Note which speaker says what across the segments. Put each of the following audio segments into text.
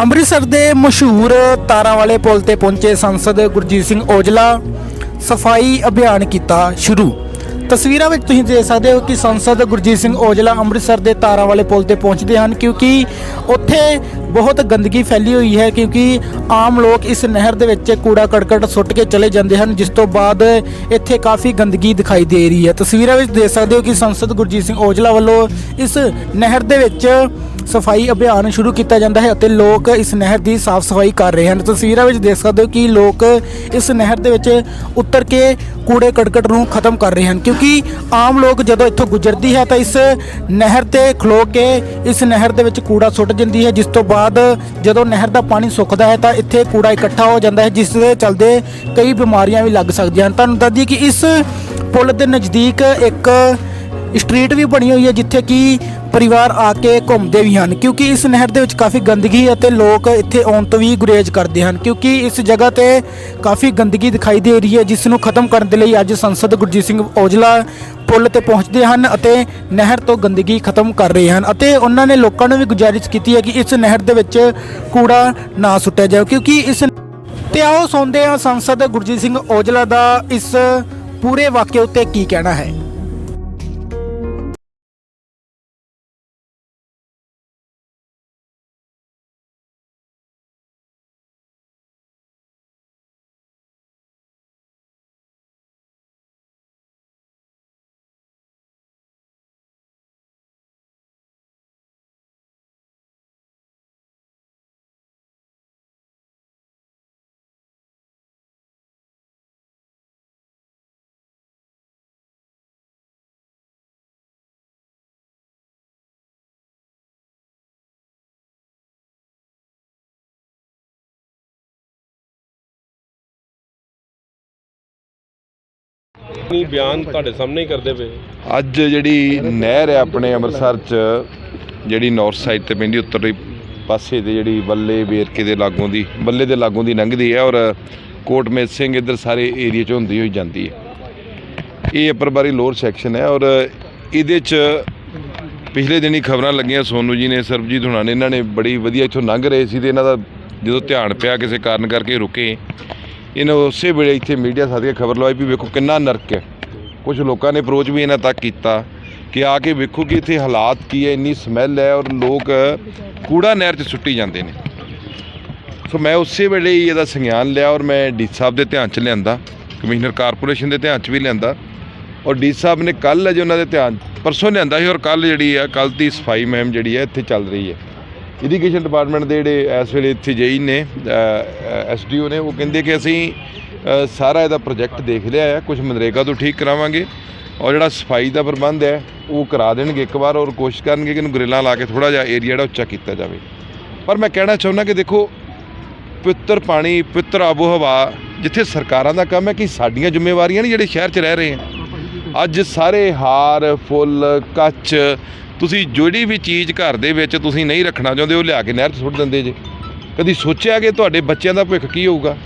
Speaker 1: ਅੰਮ੍ਰਿਤਸਰ ਦੇ ਮਸ਼ਹੂਰ ਤਾਰਾਂ ਵਾਲੇ ਪੁਲ ਤੇ ਪਹੁੰਚੇ ਸੰਸਦ ਗੁਰਜੀਤ ਸਿੰਘ ਔਜਲਾ ਸਫ਼ਾਈ ਅਭਿਆਨ ਕੀਤਾ ਸ਼ੁਰੂ। ਤਸਵੀਰਾਂ ਵਿੱਚ ਤੁਸੀਂ ਦੇਖ ਸਕਦੇ ਹੋ ਕਿ ਸੰਸਦ ਗੁਰਜੀਤ ਸਿੰਘ ਔਜਲਾ ਅੰਮ੍ਰਿਤਸਰ ਦੇ ਤਾਰਾਂ ਵਾਲੇ ਪੁਲ ਤੇ ਪਹੁੰਚਦੇ ਹਨ ਕਿਉਂਕਿ ਉੱਥੇ ਬਹੁਤ ਗੰਦਗੀ ਫੈਲੀ ਹੋਈ ਹੈ ਕਿਉਂਕਿ ਆਮ ਲੋਕ ਇਸ ਨਹਿਰ ਦੇ ਵਿੱਚ ਕੂੜਾ ਕਰਕਟ ਸੁੱਟ ਕੇ ਚਲੇ ਜਾਂਦੇ ਹਨ, ਜਿਸ ਤੋਂ ਬਾਅਦ ਇੱਥੇ ਕਾਫੀ ਗੰਦਗੀ ਦਿਖਾਈ ਦੇ ਰਹੀ ਹੈ। ਤਸਵੀਰਾਂ ਵਿੱਚ ਦੇਖ ਸਕਦੇ ਹੋ ਕਿ ਸੰਸਦ ਗੁਰਜੀਤ ਸਿੰਘ ਔਜਲਾ ਵੱਲੋਂ ਇਸ ਨਹਿਰ ਦੇ ਵਿੱਚ ਸਫ਼ਾਈ ਅਭਿਆਨ ਸ਼ੁਰੂ ਕੀਤਾ ਜਾਂਦਾ ਹੈ ਅਤੇ ਲੋਕ ਇਸ ਨਹਿਰ ਦੀ ਸਾਫ਼ ਸਫ਼ਾਈ ਕਰ ਰਹੇ ਹਨ। ਤਸਵੀਰਾਂ ਵਿੱਚ ਦੇਖ ਸਕਦੇ ਹੋ ਕਿ ਲੋਕ ਇਸ ਨਹਿਰ ਦੇ ਵਿੱਚ ਉਤਰ ਕੇ ਕੂੜੇ ਕੜਕਟ ਨੂੰ ਖਤਮ ਕਰ ਰਹੇ ਹਨ। ਕਿਉਂਕਿ ਆਮ ਲੋਕ ਜਦੋਂ ਇੱਥੋਂ ਗੁਜ਼ਰਦੀ ਹੈ ਤਾਂ ਇਸ ਨਹਿਰ ਤੇ ਖਲੋ ਕੇ ਇਸ ਨਹਿਰ ਦੇ ਵਿੱਚ ਕੂੜਾ ਸੁੱਟ ਜਾਂਦੀ ਹੈ, ਜਿਸ ਤੋਂ ਬਾਅਦ ਜਦੋਂ ਨਹਿਰ ਦਾ ਪਾਣੀ ਸੁੱਕਦਾ ਹੈ ਤਾਂ ਇੱਥੇ ਕੂੜਾ ਇਕੱਠਾ ਹੋ ਜਾਂਦਾ ਹੈ, ਜਿਸ ਦੇ ਚਲਦੇ ਕਈ ਬਿਮਾਰੀਆਂ ਵੀ ਲੱਗ ਸਕਦੀਆਂ ਹਨ। ਤੁਹਾਨੂੰ ਦੱਸ ਦਈਏ ਕਿ ਇਸ ਪੁਲ ਦੇ ਨਜ਼ਦੀਕ ਇੱਕ ਸਟਰੀਟ ਵੀ ਬਣੀ ਹੋਈ ਹੈ, ਜਿੱਥੇ ਕਿ ਪਰਿਵਾਰ ਆ ਕੇ ਘੁੰਮਦੇ ਵੀ ਹਨ, ਕਿਉਂਕਿ ਇਸ ਨਹਿਰ ਦੇ ਵਿੱਚ ਕਾਫੀ ਗੰਦਗੀ ਅਤੇ ਲੋਕ ਇੱਥੇ ਆਉਣ ਤੋਂ ਵੀ ਗੁਰੇਜ਼ ਕਰਦੇ ਹਨ, ਕਿਉਂਕਿ ਇਸ ਜਗ੍ਹਾ ਤੇ ਕਾਫੀ ਗੰਦਗੀ ਦਿਖਾਈ ਦੇ ਰਹੀ ਹੈ, ਜਿਸ ਨੂੰ ਖਤਮ ਕਰਨ ਦੇ ਲਈ ਅੱਜ ਸੰਸਦ ਗੁਰਜੀਤ ਸਿੰਘ ਔਜਲਾ ਪੁਲ ਤੇ ਪਹੁੰਚਦੇ ਹਨ ਅਤੇ ਨਹਿਰ ਤੋਂ ਗੰਦਗੀ ਖਤਮ ਕਰ ਰਹੇ ਹਨ ਅਤੇ ਉਹਨਾਂ ਨੇ ਲੋਕਾਂ ਨੂੰ ਵੀ ਗੁਜ਼ਾਰਿਸ਼ ਕੀਤੀ ਹੈ ਕਿ ਇਸ ਨਹਿਰ ਦੇ ਵਿੱਚ ਕੂੜਾ ਨਾ ਸੁੱਟਿਆ ਜਾਵੇ ਕਿਉਂਕਿ ਇਸ ਤੇ ਆਓ ਸੁਣਦੇ ਹਾਂ ਸੰਸਦ ਗੁਰਜੀਤ ਸਿੰਘ ਔਜਲਾ ਦਾ ਇਸ ਪੂਰੇ ਵਾਕਿਆ ਉੱਤੇ ਕੀ ਕਹਿਣਾ ਹੈ।
Speaker 2: ਨਹੀਂ ਬਿਆਨ ਤੁਹਾਡੇ ਸਾਹਮਣੇ ਹੀ ਕਰਦੇ ਪਏ?
Speaker 3: ਅੱਜ ਜਿਹੜੀ ਨਹਿਰ ਹੈ ਆਪਣੇ ਅੰਮ੍ਰਿਤਸਰ 'ਚ, ਜਿਹੜੀ ਨਾਰਥ ਸਾਈਡ ਤੇ ਪੈਂਦੀ, ਉੱਤਰੀ ਪਾਸੇ ਤੇ ਜਿਹੜੀ ਬੱਲੇ ਵੇਰਕੇ ਦੇ ਲਾਗੋਂ ਦੀ, ਬੱਲੇ ਦੇ ਲਾਗੋਂ ਦੀ ਲੰਘਦੀ ਹੈ ਔਰ ਕੋਟਮੇਤ ਸਿੰਘ ਇੱਧਰ ਸਾਰੇ ਏਰੀਆ 'ਚ ਹੁੰਦੀ ਹੋਈ ਜਾਂਦੀ ਹੈ। ਇਹ ਅੱਪਰ ਬਾਰੀ ਲੋਅਰ ਸੈਕਸ਼ਨ ਹੈ ਔਰ ਇਹਦੇ 'ਚ ਪਿਛਲੇ ਦਿਨੀ ਖਬਰਾਂ ਲੱਗੀਆਂ ਸੋਨੂ ਜੀ ਨੇ, ਸਰਬਜੀਤ ਹੁਣਾਂ ਨੇ, ਇਹਨਾਂ ਨੇ ਬੜੀ ਵਧੀਆ ਇੱਥੋਂ ਲੰਘ ਰਹੇ ਸੀ ਤੇ ਇਹਨਾਂ ਦਾ ਜਦੋਂ ਧਿਆਨ ਪਿਆ ਕਿਸੇ ਕਾਰਨ ਕਰਕੇ ਰੁਕੇ ਇਹਨਾਂ ਉਸੇ ਵੇਲੇ ਇੱਥੇ ਮੀਡੀਆ ਸਾਥੀਆਂ ਖਬਰ ਲਵਾਈ ਵੀ ਵੇਖੋ ਕਿੰਨਾ ਨਰਕ ਹੈ। ਕੁਝ ਲੋਕਾਂ ਨੇ ਅਪਰੋਚ ਵੀ ਇਹਨਾਂ ਤੱਕ ਕੀਤਾ ਕਿ ਆ ਕੇ ਵੇਖੋ ਕਿ ਇੱਥੇ ਹਾਲਾਤ ਕੀ ਹੈ, ਇੰਨੀ ਸਮੈਲ ਹੈ ਔਰ ਲੋਕ ਕੂੜਾ ਨਹਿਰ 'ਚ ਸੁੱਟੀ ਜਾਂਦੇ ਨੇ। ਸੋ ਮੈਂ ਉਸੇ ਵੇਲੇ ਹੀ ਇਹਦਾ ਸੰਗਿਆਨ ਲਿਆ ਔਰ ਮੈਂ ਡੀ ਸਾਹਿਬ ਦੇ ਧਿਆਨ 'ਚ ਲਿਆਂਦਾ, ਕਮਿਸ਼ਨਰ ਕਾਰਪੋਰੇਸ਼ਨ ਦੇ ਧਿਆਨ 'ਚ ਵੀ ਲਿਆਂਦਾ ਔਰ ਡੀ ਸਾਹਿਬ ਨੇ ਕੱਲ੍ਹ ਜੋ ਉਹਨਾਂ ਦੇ ਧਿਆਨ ਪਰਸੋਂ ਲਿਆਂਦਾ ਸੀ ਔਰ ਕੱਲ ਜਿਹੜੀ ਆ ਕੱਲ ਦੀ ਸਫ਼ਾਈ ਮੁਹਿੰਮ ਜਿਹੜੀ ਹੈ, ਇੱਥੇ ਚੱਲ ਰਹੀ ਹੈ। ਇਰੀਗੇਸ਼ਨ ਡਿਪਾਰਟਮੈਂਟ ਦੇ ਜਿਹੜੇ ਇਸ ਵੇਲੇ ਇੱਥੇ ਜੇਈ ਨੇ ਐਸਡੀਓ ਨੇ, ਉਹ ਕਹਿੰਦੇ ਕਿ ਅਸੀਂ ਸਾਰਾ ਇਹਦਾ ਪ੍ਰੋਜੈਕਟ ਦੇਖ ਲਿਆ ਹੈ ਕੁਝ ਮਨਰੇਗਾ ਤੋਂ ਠੀਕ ਕਰਾਵਾਂਗੇ ਔਰ ਜਿਹੜਾ ਸਫ਼ਾਈ ਦਾ ਪ੍ਰਬੰਧ ਹੈ, ਉਹ ਕਰਾ ਦੇਣਗੇ ਇੱਕ ਵਾਰ ਔਰ ਕੋਸ਼ਿਸ਼ ਕਰਨਗੇ ਕਿ ਇਹਨੂੰ ਗ੍ਰਿਲਾਂ ਲਾ ਕੇ ਥੋੜਾ ਜਿਹਾ ਏਰੀਆ ਜਿਹੜਾ ਉੱਚਾ ਕੀਤਾ ਜਾਵੇ। ਪਰ ਮੈਂ ਕਹਿਣਾ ਚਾਹੁੰਦਾ ਕਿ ਦੇਖੋ, ਪਵਿੱਤਰ ਪਾਣੀ, ਪਵਿੱਤਰ ਆਬੋ ਹਵਾ ਜਿੱਥੇ ਸਰਕਾਰਾਂ ਦਾ ਕੰਮ ਹੈ ਕਿ ਸਾਡੀਆਂ ਜ਼ਿੰਮੇਵਾਰੀਆਂ ਨਹੀਂ ਜਿਹੜੇ ਸ਼ਹਿਰ 'ਚ ਰਹਿ ਰਹੇ ਆ ਅੱਜ ਸਾਰੇ ਹਾਰ, ਫੁੱਲ, ਕੱਚ ਤੁਸੀਂ ਜਿਹੜੀ ਵੀ ਚੀਜ਼ ਘਰ ਦੇ ਵਿੱਚ ਤੁਸੀਂ ਨਹੀਂ ਰੱਖਣਾ ਚਾਹੁੰਦੇ, ਉਹ ਲਿਆ ਕੇ ਨਹਿਰ 'ਚ ਸੁੱਟ ਦਿੰਦੇ ਜੇ। ਕਦੀ ਸੋਚਿਆ ਕਿ ਤੁਹਾਡੇ ਬੱਚਿਆਂ ਦਾ ਭਵਿੱਖ ਕੀ ਹੋਊਗਾ?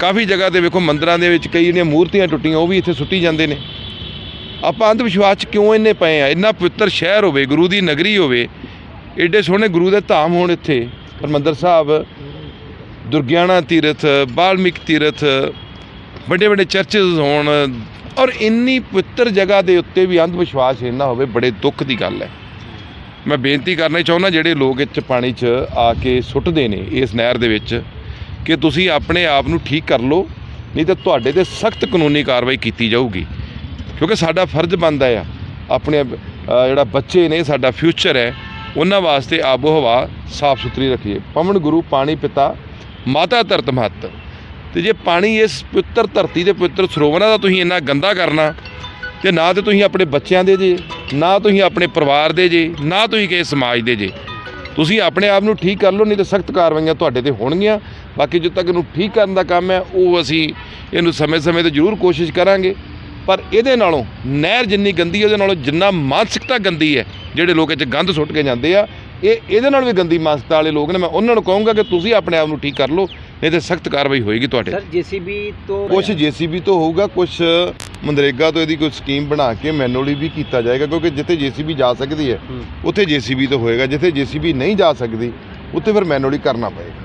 Speaker 3: ਕਾਫੀ ਜਗ੍ਹਾ ਤੇ ਵੇਖੋ ਮੰਦਰਾਂ ਦੇ ਵਿੱਚ ਕਈ ਜਿਹੜੀਆਂ ਮੂਰਤੀਆਂ ਟੁੱਟੀਆਂ, ਉਹ ਵੀ ਇੱਥੇ ਸੁੱਟੀ ਜਾਂਦੇ ਨੇ। ਆਪਾਂ ਅੰਧ ਵਿਸ਼ਵਾਸ 'ਚ ਕਿਉਂ ਇੰਨੇ ਪਏ ਆ? ਇੰਨਾ ਪਵਿੱਤਰ ਸ਼ਹਿਰ ਹੋਵੇ, ਗੁਰੂ ਦੀ ਨਗਰੀ ਹੋਵੇ, ਏਡੇ ਸੋਹਣੇ ਗੁਰੂ ਦੇ ਧਾਮ ਹੋਣ ਇੱਥੇ। ਹਰਿਮੰਦਰ ਸਾਹਿਬ, ਦੁਰਗਿਆਣਾ ਤੀਰਥ, ਬਾਲਮਿਕ ਤੀਰਥ ਵੱਡੇ ਵੱਡੇ ਚਰਚਸ ਹੋਣ ਔਰ ਇੰਨੀ ਪਵਿੱਤਰ ਜਗ੍ਹਾ ਦੇ ਉੱਤੇ ਵੀ ਅੰਧ ਵਿਸ਼ਵਾਸ ਇੰਨਾ ਹੋਵੇ, ਬੜੇ ਦੁੱਖ ਦੀ ਗੱਲ ਹੈ। ਮੈਂ ਬੇਨਤੀ ਕਰਨਾ ਚਾਹੁੰਦਾ, ਜਿਹੜੇ ਲੋਕ ਇੱਥੇ ਪਾਣੀ 'ਚ ਆ ਕੇ ਸੁੱਟਦੇ ਨੇ ਇਸ ਨਹਿਰ ਦੇ ਵਿੱਚ, ਕਿ ਤੁਸੀਂ ਆਪਣੇ ਆਪ ਨੂੰ ਠੀਕ ਕਰ ਲਓ, ਨਹੀਂ ਤਾਂ ਤੁਹਾਡੇ ਤੇ ਸਖਤ ਕਾਨੂੰਨੀ ਕਾਰਵਾਈ ਕੀਤੀ ਜਾਊਗੀ। ਕਿਉਂਕਿ ਸਾਡਾ ਫਰਜ਼ ਬਣਦਾ ਆ, ਆਪਣੇ ਜਿਹੜਾ ਬੱਚੇ ਨੇ, ਸਾਡਾ ਫਿਊਚਰ ਹੈ, ਉਹਨਾਂ ਵਾਸਤੇ ਆਬੋ ਹਵਾ ਸਾਫ਼ ਸੁਥਰੀ ਰੱਖੀਏ। ਪਵਨ ਗੁਰੂ, ਪਾਣੀ ਪਿਤਾ, ਮਾਤਾ ਧਰਤ ਮਹੱਤ। ਤੇ ਜੇ ਪਾਣੀ ਇਸ ਪਵਿੱਤਰ ਧਰਤੀ ਦੇ ਪਵਿੱਤਰ ਸਰੋਵਰਾਂ ਦਾ ਤੁਸੀਂ ਇੰਨਾ ਗੰਦਾ ਕਰਨਾ, ਤੇ ਨਾ ਤੇ ਤੁਸੀਂ ਆਪਣੇ ਬੱਚਿਆਂ ਦੇ ਜੇ, ਨਾ ਤੁਸੀਂ ਆਪਣੇ ਪਰਿਵਾਰ ਦੇ ਜੇ, ਨਾ ਤੁਸੀਂ ਕਿਸੇ ਸਮਾਜ ਦੇ ਜੇ। ਤੁਸੀਂ ਆਪਣੇ ਆਪ ਨੂੰ ਠੀਕ ਕਰ ਲਓ, ਨਹੀਂ ਤਾਂ ਸਖਤ ਕਾਰਵਾਈਆਂ ਤੁਹਾਡੇ ਤੇ ਹੋਣਗੀਆਂ। ਬਾਕੀ ਜਦੋਂ ਤੱਕ ਇਹਨੂੰ ਠੀਕ ਕਰਨ ਦਾ ਕੰਮ ਹੈ, ਉਹ ਅਸੀਂ ਇਹਨੂੰ ਸਮੇਂ-ਸਮੇਂ ਤੇ ਜ਼ਰੂਰ ਕੋਸ਼ਿਸ਼ ਕਰਾਂਗੇ। ਪਰ ਇਹਦੇ ਨਾਲੋਂ, ਨਹਿਰ ਜਿੰਨੀ ਗੰਦੀ ਉਹਦੇ ਨਾਲੋਂ ਜਿੰਨਾ ਮਾਨਸਿਕਤਾ ਗੰਦੀ ਹੈ, ਜਿਹੜੇ ਲੋਕ ਇਹ 'ਚ ਗੰਦ ਸੁੱਟ ਕੇ ਜਾਂਦੇ ਆ, ਇਹ ਇਹਦੇ ਨਾਲ ਵੀ ਗੰਦੀ ਮਾਨਸਿਕਤਾ ਵਾਲੇ ਲੋਕ ਨੇ। ਮੈਂ ਉਹਨਾਂ ਨੂੰ ਕਹੂੰਗਾ ਕਿ ਤੁਸੀਂ ਆਪਣੇ ਆਪ ਨੂੰ ਠੀਕ ਕਰ ਲਓ ਨਹੀਂ ਤੇ ਸਖਤ ਕਾਰਵਾਈ ਹੋਏਗੀ ਤੁਹਾਡੇ
Speaker 4: ਸਰ ਜੀਸੀਬੀ ਤੋਂ
Speaker 3: ਕੁਝ ਜੀਸੀਬੀ ਤੋਂ ਹੋਊਗਾ ਕੁਝ ਮਨਰੇਗਾ ਤੋਂ ਇਹਦੀ ਕੋਈ ਸਕੀਮ ਬਣਾ ਕੇ ਮੈਨੂਅਲੀ ਵੀ ਕੀਤਾ ਜਾਏਗਾ ਕਿਉਂਕਿ ਜਿੱਥੇ ਜੀਸੀਬੀ ਜਾ ਸਕਦੀ ਹੈ
Speaker 4: ਹੂੰ।
Speaker 3: ਉੱਥੇ ਜੀਸੀਬੀ ਤੋਂ ਹੋਏਗਾ ਜਿੱਥੇ ਜੀਸੀਬੀ ਨਹੀਂ ਜਾ ਸਕਦੀ ਉੱਥੇ ਫਿਰ ਮੈਨੂਅਲੀ ਕਰਨਾ ਪਏਗਾ